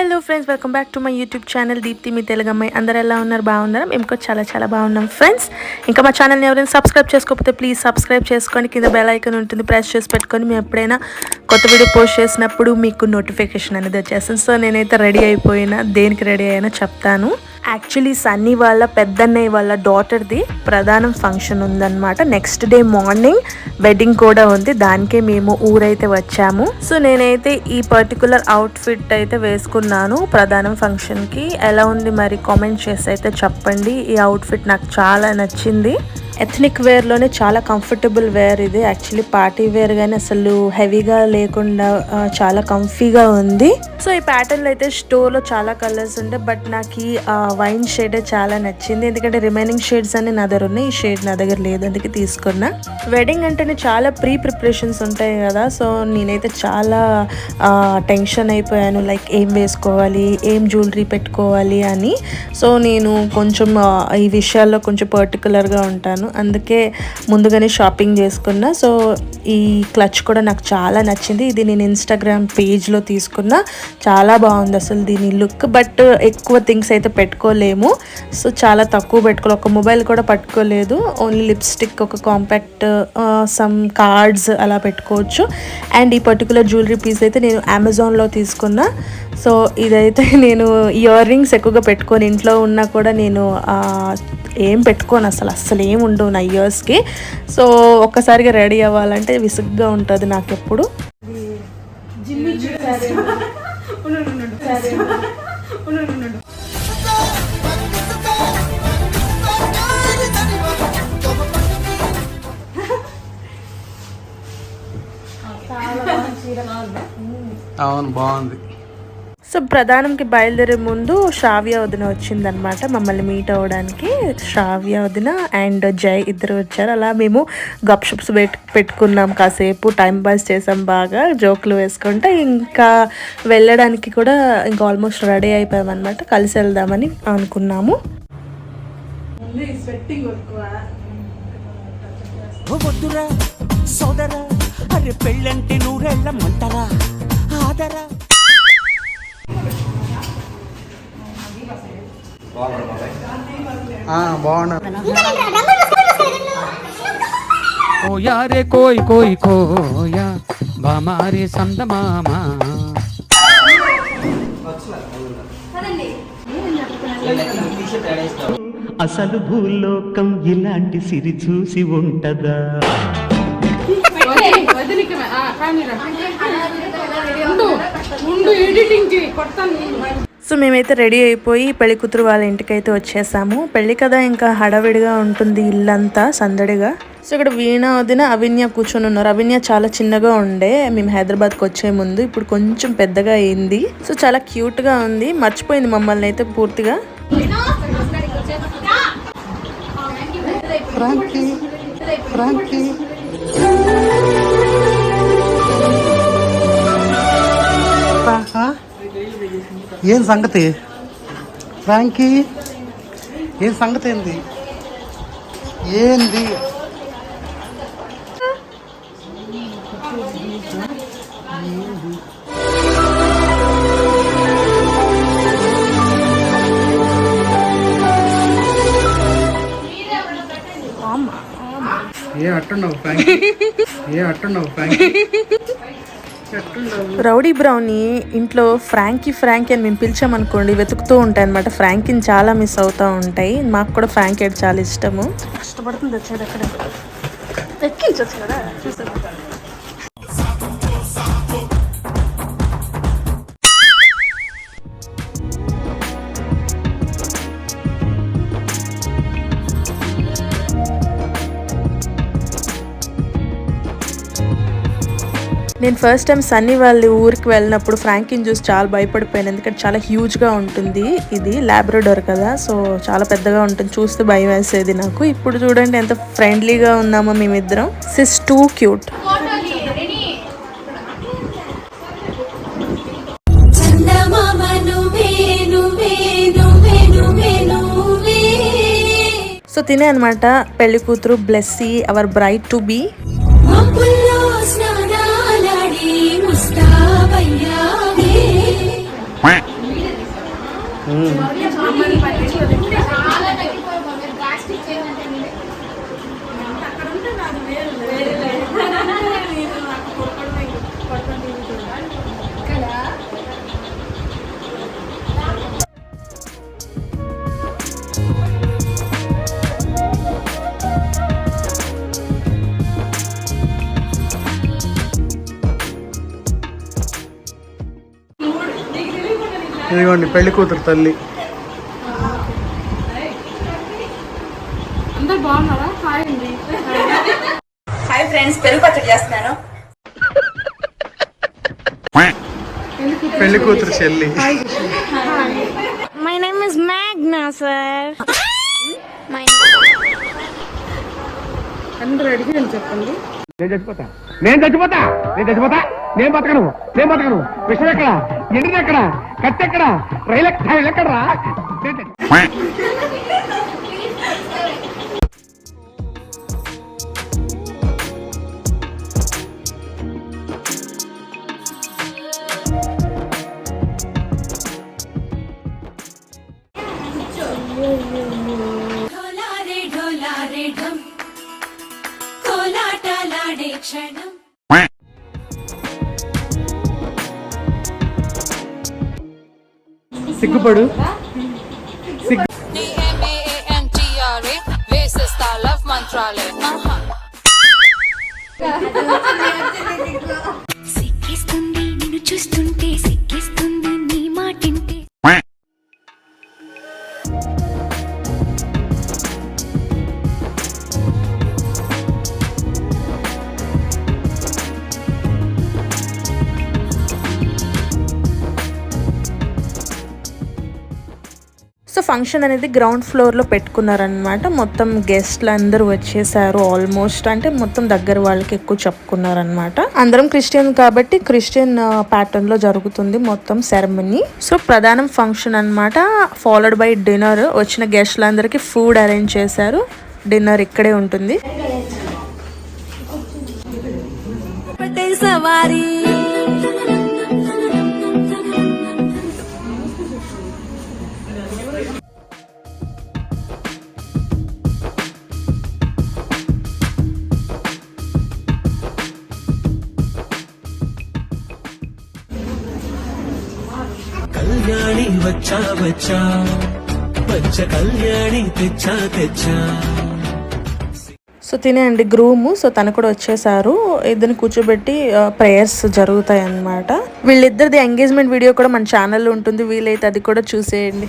Hello friends welcome back to my YouTube channel Deepthi మీ తెలుగమ్మాయి. అందరూ అందరు ఎలా ఉన్నారు? బాగున్నారు? మేము కూడా చాలా చాలా బాగున్నాం ఫ్రెండ్స్ ఇంకా మా ఛానల్ని ఎవరైనా సబ్స్క్రైబ్ చేసుకోకపోతే ప్లీజ్ సబ్స్క్రైబ్ చేసుకోండి. కింద బెల్ ఐకన్ ఉంటుంది ప్రెస్ చేసి పెట్టుకొని మేము ఎప్పుడైనా కొత్త వీడియో పోస్ట్ చేసినప్పుడు మీకు నోటిఫికేషన్ అనేది వచ్చేస్తుంది. సో నేనైతే రెడీ అయిపోయినా దేనికి రెడీ అయినా చెప్తాను. యాక్చువల్లీ సన్నీ వాళ్ళ పెద్దన్నయ్య వాళ్ళ డాటర్ది ప్రధానం ఫంక్షన్ ఉందన్నమాట. నెక్స్ట్ డే మార్నింగ్ వెడ్డింగ్ కూడా ఉంది. దానికే మేము ఊరైతే వచ్చాము. సో నేనైతే ఈ పర్టికులర్ అవుట్ఫిట్ అయితే వేసుకున్నాను. ప్రధానం ఫంక్షన్కి ఎలా ఉంది మరి? కామెంట్ చేసి అయితే చెప్పండి. ఈ అవుట్ఫిట్ నాకు చాలా నచ్చింది. ఎథ్నిక్ వేర్లోనే చాలా కంఫర్టబుల్ వేర్ ఇది. యాక్చువల్లీ పార్టీ వేర్ కానీ అసలు హెవీగా లేకుండా చాలా కంఫీగా ఉంది. సో ఈ ప్యాటర్న్లో అయితే స్టోర్లో చాలా కలర్స్ ఉంటాయి బట్ నాకు ఈ వైన్ షేడ్ చాలా నచ్చింది. ఎందుకంటే రిమైనింగ్ షేడ్స్ అన్ని నా దగ్గర ఉన్నాయి. ఈ షేడ్ నా దగ్గర లేదు అందుకే తీసుకున్నా. వెడ్డింగ్ అంటేనే చాలా ప్రీ ప్రిపరేషన్స్ ఉంటాయి కదా. సో నేనైతే చాలా టెన్షన్ అయిపోయాను. లైక్ ఏం వేసుకోవాలి ఏం జ్యువెలరీ పెట్టుకోవాలి అని. సో నేను కొంచెం ఈ విషయాల్లో కొంచెం పర్టికులర్గా ఉంటాను. అందుకే ముందుగానే షాపింగ్ చేసుకున్నా. సో ఈ క్లచ్ కూడా నాకు చాలా నచ్చింది. ఇది నేను ఇన్స్టాగ్రామ్ పేజ్లో తీసుకున్నా. చాలా బాగుంది అసలు దీని లుక్. బట్ ఎక్కువ థింగ్స్ అయితే పెట్టుకోలేము. సో చాలా తక్కువ పెట్టుకోలేదు ఒక మొబైల్ కూడా పట్టుకోలేదు. ఓన్లీ లిప్స్టిక్ ఒక కాంపాక్ట్ సమ్ కార్డ్స్ అలా పెట్టుకోవచ్చు. అండ్ ఈ పర్టికులర్ జ్యువెలరీ పీస్ అయితే నేను అమెజాన్లో తీసుకున్నా. సో ఇదైతే నేను ఇయర్ రింగ్స్ ఎక్కువగా పెట్టుకొని ఇంట్లో ఉన్నా కూడా నేను ఏం పెట్టుకోను అసలు అస్సలు ఏం ఉండవు నా ఇయర్స్కి సో ఒక్కసారిగా రెడీ అవ్వాలంటే విసుగ్గా ఉంటుంది నాకు ఎప్పుడు అవును బాగుంది. సో ప్రధానంకి బయలుదేరే ముందు శ్రావ్య వదిన వచ్చిందనమాట మమ్మల్ని మీట్ అవ్వడానికి శ్రావ్య వదిన అండ్ జై ఇద్దరు వచ్చారు. అలా మేము గప్షప్స్ పెట్ పెట్టుకున్నాం కాసేపు. టైం పాస్ చేసాం బాగా. జోకులు వేసుకుంటే ఇంకా వెళ్ళడానికి కూడా ఇంకా ఆల్మోస్ట్ రెడీ అయిపోయాం అనమాట కలిసి వెళ్దామని అనుకున్నాము. వద్దురా సోదరా అరే పెళ్ళంటే నూరెళ్ళమంటారా ఆదరా. బాగున్నారు యారే కోయ్ కోయ్ కోయా బామారే సందమామా అసలు భూలోకం ఇలాంటి సిరి చూసి ఉంటదా? ఉండు ఎడిటింగ్ కొడతాను సో మేమైతే రెడీ అయిపోయి పెళ్ళి కూతురు వాళ్ళ ఇంటికి అయితే వచ్చేసాము. పెళ్ళి కదా ఇంకా హడావిడిగా ఉంటుంది ఇల్లంతా సందడిగా. సో ఇక్కడ వీణ వదిన అవిన్య కూర్చొని ఉన్నారు. అవిన్య చాలా చిన్నగా ఉండే. మేము హైదరాబాద్కి వచ్చే ముందు. ఇప్పుడు కొంచెం పెద్దగా అయింది. సో చాలా క్యూట్గా ఉంది. మర్చిపోయింది మమ్మల్ని అయితే పూర్తిగా. Frankie. Frankie. ఏం సంగతి? ఫ్రాంకీ ఏం సంగతి ఏంది? ఏంది? ఏ అట్టున్నావు ఫ్రాంకీ? ఏ అట్టున్నావు ఫ్రాంకీ? రౌడీ బ్రౌని ఇంట్లో ఫ్రాంకీ ఫ్రాంకీ అని మేము పిలిచామనుకోండి వెతుకుతూ ఉంటాయి అనమాట ఫ్రాంకీని చాలా మిస్ అవుతూ ఉంటాయి. మాకు కూడా ఫ్రాంకీ అంటే చాలా ఇష్టము. కష్టపడుతుంది వచ్చాడు అక్కడ. ఎక్కించచ్చు కదా చూసాను నేను ఫస్ట్ టైం సన్నీ వాళ్ళ ఊరికి వెళ్ళినప్పుడు ఫ్రాంకిన్ చూసి చాలా భయపడిపోయాను. ఎందుకంటే చాలా హ్యూజ్గా ఉంటుంది ఇది ల్యాబ్రడోర్ కదా. సో చాలా పెద్దగా ఉంటుంది. చూస్తే భయం వేసేది నాకు. ఇప్పుడు చూడండి ఎంత ఫ్రెండ్లీగా ఉన్నామో మేమిద్దరం. సిస్ టూ క్యూట్ సో తినే అనమాట పెళ్ళి కూతురు Blessy our bride to be Mm. ఇదిగోండి పెళ్ళి కూతురు తల్లి. హాయ్ ఫ్రెండ్స్ పెరుగు పచ్చడి చేస్తున్నాను. పెళ్ళి కూతురు చెల్లి. My name is Magna, sir. My నేను చచ్చిపోతా. నేను చచ్చిపోతా. నేను చచ్చిపోతా. నేను బతకను. నేను బతకను. విషయం ఎక్కడ? ఎండిది ఎక్కడ కత్తి ఎక్కడ రైలు ఎక్కడ రైలు ఎక్కడరా Mantrale సిక్కిస్తుంది నిన్ను చూస్తుంటే ఫంక్షన్ అనేది గ్రౌండ్ ఫ్లోర్లో పెట్టుకున్నారనమాట మొత్తం గెస్ట్లు అందరూ వచ్చేసారు ఆల్మోస్ట్. అంటే మొత్తం దగ్గర వాళ్ళకి ఎక్కువ చెప్పుకున్నారనమాట అందరం క్రిస్టియన్ కాబట్టి క్రిస్టియన్ ప్యాటర్న్లో జరుగుతుంది మొత్తం సెరమనీ సో ప్రధానం ఫంక్షన్ అన్నమాట. ఫాలోడ్ బై డిన్నర్ వచ్చిన గెస్ట్లందరికీ ఫుడ్ అరేంజ్ చేశారు. డిన్నర్ ఇక్కడే ఉంటుంది. సవారీ. వచ్చా వచ్చా వచ్చ కళ్యాణి తెచ్చా తెచ్చా. So తినేయండి groom. సో తను కూడా వచ్చేసారు. ఇద్దరిని కూర్చోబెట్టి ప్రేయర్స్ జరుగుతాయి అన్నమాట వీళ్ళిద్దరిది ఎంగేజ్మెంట్ వీడియో కూడా మన ఛానల్లో ఉంటుంది. వీలైతే అది కూడా చూసేయండి.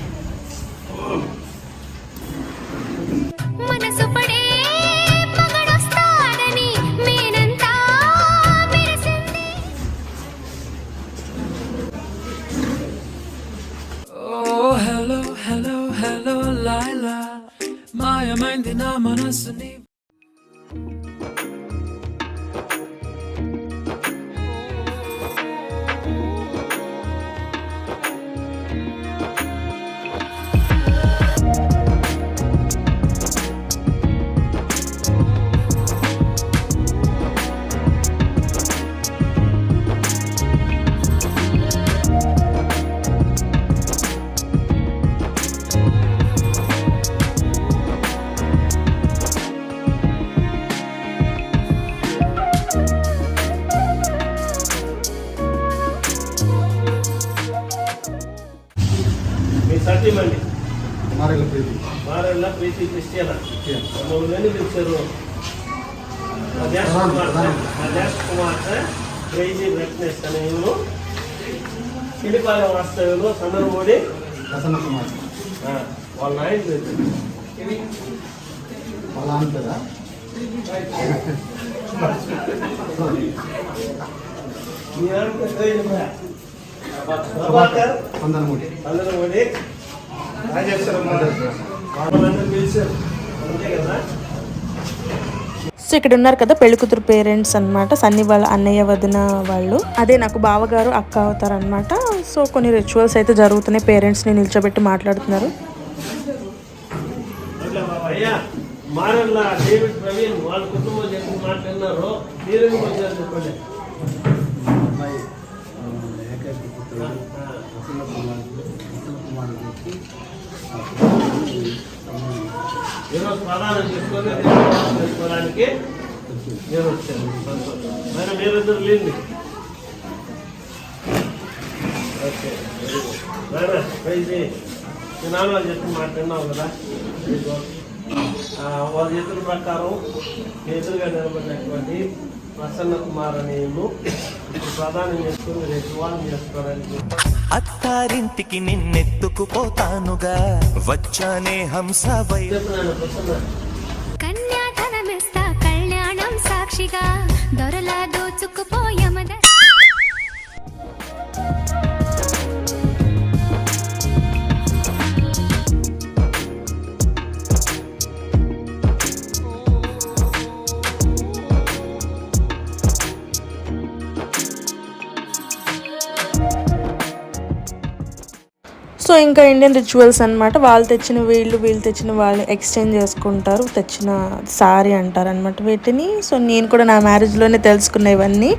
mind, ina manasını మమ్మల్ని పిలిచారు. కుమార్ అధ్యాస్ కుమార్. క్రేజీ వెట్నెస్ అనే ఇవ్వను కిడిపాలెం వాస్తవ్యంలో సందర్భోడి ప్రసన్న కుమార్. వాళ్ళ నాయన పేరు వాళ్ళ అంతదా మీ ఆయన పేరు ప్రభాకర్ అందరమూడి సో ఇక్కడ ఉన్నారు కదా పెళ్ళికూతురు పేరెంట్స్ అన్నమాట. సన్ని వాళ్ళ అన్నయ్య వదిన వాళ్ళు. అదే నాకు బావగారు అక్క అవుతారు అనమాట సో కొన్ని రిచువల్స్ అయితే జరుగుతున్నాయి. పేరెంట్స్ని నిల్చోబెట్టి మాట్లాడుతున్నారు. మారల్లా డేవిడ్ ప్రవీణ్ వాళ్ళ కుటుంబం చెప్పి మాట్లాడినారు ఈరోజు ప్రధానం చేసుకొని తీసుకోవడానికి చేసుకోవడానికి నేను వచ్చాను. సంతోషం మరి మీరిద్దరు లేండి. ఓకే నాయనా, ఇది మీ నాన్న చెప్పిన కదా? వాళ్ళ చేతుల ప్రకారం మీ ఎదురుగా నిలబడినటువంటి ప్రసన్న కుమార్ ప్రధానం చేసుకోవడానికి అత్తారింటికి నిన్నెత్తుకుపోతానుగా వచ్చానే ప్రసన్న. కన్యాధనమిస్తా కళ్యాణం సాక్షిగా. దొరలా దోచుకుపోయమద సో ఇంకా ఇండియన్ రిచువల్స్ అనమాట వాళ్ళు తెచ్చిన వీళ్ళు వీళ్ళు తెచ్చిన వాళ్ళు ఎక్స్చేంజ్ చేసుకుంటారు. తెచ్చిన సారీ అంటారు అనమాట వీటిని. సో నేను కూడా నా మ్యారేజ్లోనే తెలుసుకున్న ఇవన్నీ.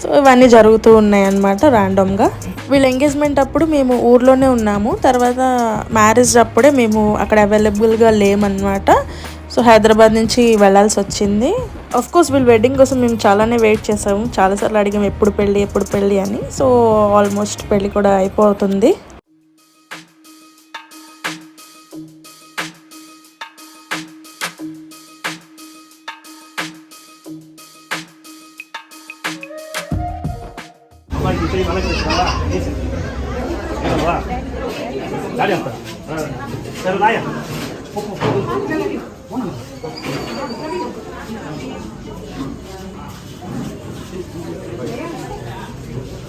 సో ఇవన్నీ జరుగుతూ ఉన్నాయి అనమాట ర్యాండమ్గా వీళ్ళ ఎంగేజ్మెంట్ అప్పుడు మేము ఊర్లోనే ఉన్నాము. తర్వాత మ్యారేజ్ అప్పుడే మేము అక్కడ అవైలబుల్గా లేమన్నమాట. సో హైదరాబాద్ నుంచి వెళ్ళాల్సి వచ్చింది. అఫ్ కోర్స్ వీళ్ళ వెడ్డింగ్ కోసం మేము చాలానే వెయిట్ చేసాము. చాలాసార్లు అడిగాము ఎప్పుడు పెళ్ళి ఎప్పుడు పెళ్ళి అని. సో ఆల్మోస్ట్ పెళ్ళి కూడా అయిపోతుంది.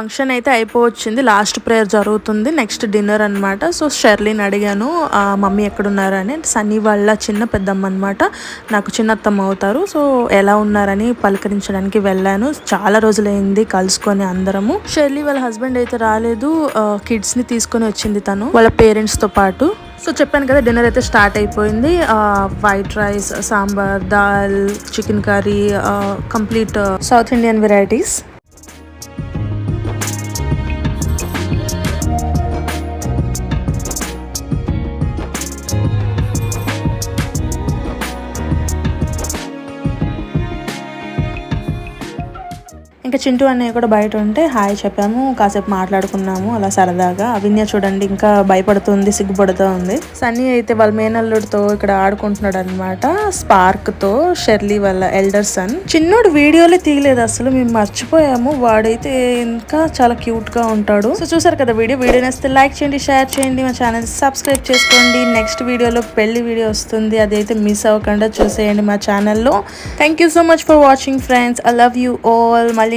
ఫంక్షన్ అయితే అయిపోవచ్చింది. లాస్ట్ ప్రేయర్ జరుగుతుంది. నెక్స్ట్ డిన్నర్ అన్నమాట. సో షెర్లీని అడిగాను మమ్మీ ఎక్కడున్నారని? సన్నీ వాళ్ళ చిన్న పెద్దమ్మ అనమాట నాకు చిన్నత్తమ్మ అవుతారు. సో ఎలా ఉన్నారని పలకరించడానికి వెళ్ళాను. చాలా రోజులైంది కలుసుకొని అందరము. షెర్లీ వాళ్ళ హస్బెండ్ అయితే రాలేదు. కిడ్స్ని తీసుకొని వచ్చింది తను వాళ్ళ పేరెంట్స్తో పాటు. సో చెప్పాను కదా డిన్నర్ అయితే స్టార్ట్ అయిపోయింది. White rice sambar dal chicken curry complete South Indian varieties. ఇంకా చింటూ అన్నయ్య కూడా బయట ఉంటే హాయ్ చెప్పాము కాసేపు మాట్లాడుకున్నాము అలా సరదాగా. అవిన్య చూడండి ఇంకా భయపడుతుంది సిగ్గుపడుతూ ఉంది సన్నీ అయితే వాళ్ళ మేనల్లుడితో ఇక్కడ ఆడుకుంటున్నాడు అనమాట స్పార్క్తో షెర్లీ వాళ్ళ ఎల్డర్ సన్ చిన్నోడు వీడియోలే తీయలేదు అసలు మేము మర్చిపోయాము. వాడైతే ఇంకా చాలా క్యూట్గా ఉంటాడు. సో చూసారు కదా వీడియో వీడియో నేస్తే లైక్ చేయండి షేర్ చేయండి మా ఛానల్ సబ్స్క్రైబ్ చేసుకోండి. నెక్స్ట్ వీడియోలో పెళ్ళి వీడియో వస్తుంది అదైతే మిస్ అవ్వకుండా చూసేయండి మా ఛానల్లో. Thank you so much for watching friends I love you all మళ్ళీ